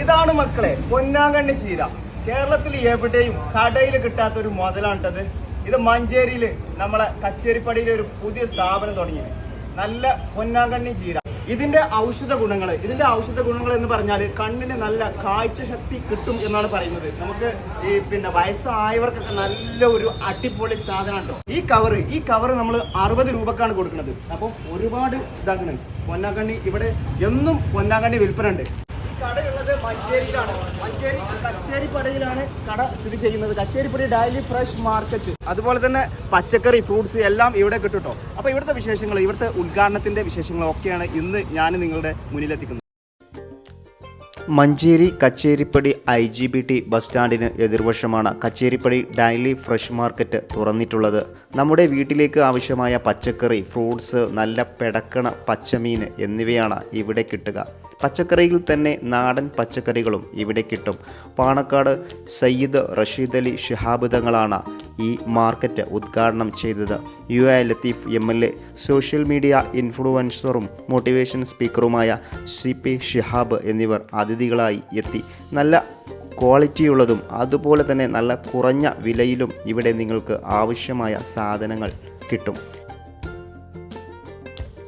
ഇതാണ് മക്കളെ പൊന്നാങ്കണ്ണി ചീര. കേരളത്തിൽ എവിടെയും കടയിൽ കിട്ടാത്ത ഒരു മുതലാണിട്ടത്. ഇത് മഞ്ചേരിയിൽ നമ്മളെ കച്ചേരിപ്പടിയിലെ ഒരു പുതിയ സ്ഥാപനം തുടങ്ങി. നല്ല പൊന്നാങ്കണ്ണി ചീര. ഇതിന്റെ ഔഷധ ഗുണങ്ങൾ ഇതിന്റെ ഔഷധ ഗുണങ്ങൾ എന്ന് പറഞ്ഞാൽ കണ്ണിന് നല്ല കാഴ്ച ശക്തി കിട്ടും എന്നാണ് പറയുന്നത്. നമുക്ക് ഈ പിന്നെ വയസ്സായവർക്കൊക്കെ നല്ല ഒരു അടിപൊളി സാധനം ഉണ്ടോ ഈ കവർ ഈ കവർ നമ്മൾ അറുപത് രൂപക്കാണ് കൊടുക്കുന്നത്. അപ്പം ഒരുപാട് ഇതാക്കുന്നുണ്ട്. പൊന്നാങ്കണ്ണി ഇവിടെ എന്നും പൊന്നാങ്കണ്ണി വിൽപ്പന ഉണ്ട് ഈ കടയുള്ളത് മഞ്ചേരിയിലാണ്. മഞ്ചേരി കച്ചേരിപ്പടയിലാണ് കട സ്ഥിതി ചെയ്യുന്നത്. Kacheripadi daily fresh market. അതുപോലെ തന്നെ പച്ചക്കറി ഫ്രൂട്ട്സ് എല്ലാം ഇവിടെ കിട്ടും കേട്ടോ അപ്പോൾ ഇവിടുത്തെ വിശേഷങ്ങൾ ഇവിടുത്തെ ഉദ്ഘാടനത്തിന്റെ വിശേഷങ്ങൾ ഒക്കെയാണ് ഇന്ന് ഞാൻ നിങ്ങളുടെ മുന്നിലെത്തിക്കുന്നത്. Manjeri Kacheripadi I G B T bus സ്റ്റാൻഡിന് എതിർവശമാണ് കച്ചേരിപ്പടി ഡെയിലി ഫ്രഷ് മാർക്കറ്റ് തുറന്നിട്ടുള്ളത്. നമ്മുടെ വീട്ടിലേക്ക് ആവശ്യമായ പച്ചക്കറി ഫ്രൂട്ട്സ് നല്ല പെടക്കണ പച്ചമീൻ എന്നിവയാണ് ഇവിടെ കിട്ടുക. പച്ചക്കറിയിൽ തന്നെ നാടൻ പച്ചക്കറികളും ഇവിടെ കിട്ടും. പാണക്കാട് സയ്യിദ് റഷീദ് അലി ശിഹാബ് തങ്ങളാണ് ഈ മാർക്കറ്റ് ഉദ്ഘാടനം ചെയ്തത്. U A Latheef M L A social media ഇൻഫ്ലുവൻസറും motivation സ്പീക്കറുമായ സി പി ഷിഹാബ് എന്നിവർ അതിഥികളായി എത്തി. നല്ല ക്വാളിറ്റിയുള്ളതും അതുപോലെ തന്നെ നല്ല കുറഞ്ഞ വിലയിലും ഇവിടെ നിങ്ങൾക്ക് ആവശ്യമായ സാധനങ്ങൾ കിട്ടും.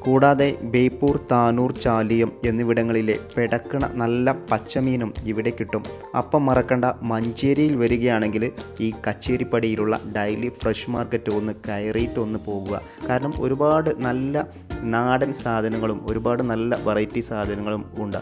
കൂടാതെ ബേപ്പൂർ താനൂർ ചാലിയം എന്നിവിടങ്ങളിലെ പെടക്കണ നല്ല പച്ചമീനും ഇവിടെ കിട്ടും. അപ്പം മറക്കണ്ട മഞ്ചേരിയിൽ വരികയാണെങ്കിൽ ഈ കച്ചേരിപ്പടിയിലുള്ള ഡെയിലി ഫ്രഷ് മാർക്കറ്റ് ഒന്ന് കയറിയിട്ട് ഒന്ന് പോകുക. കാരണം ഒരുപാട് നല്ല നാടൻ സാധനങ്ങളും ഒരുപാട് നല്ല വെറൈറ്റി സാധനങ്ങളും ഉണ്ട്.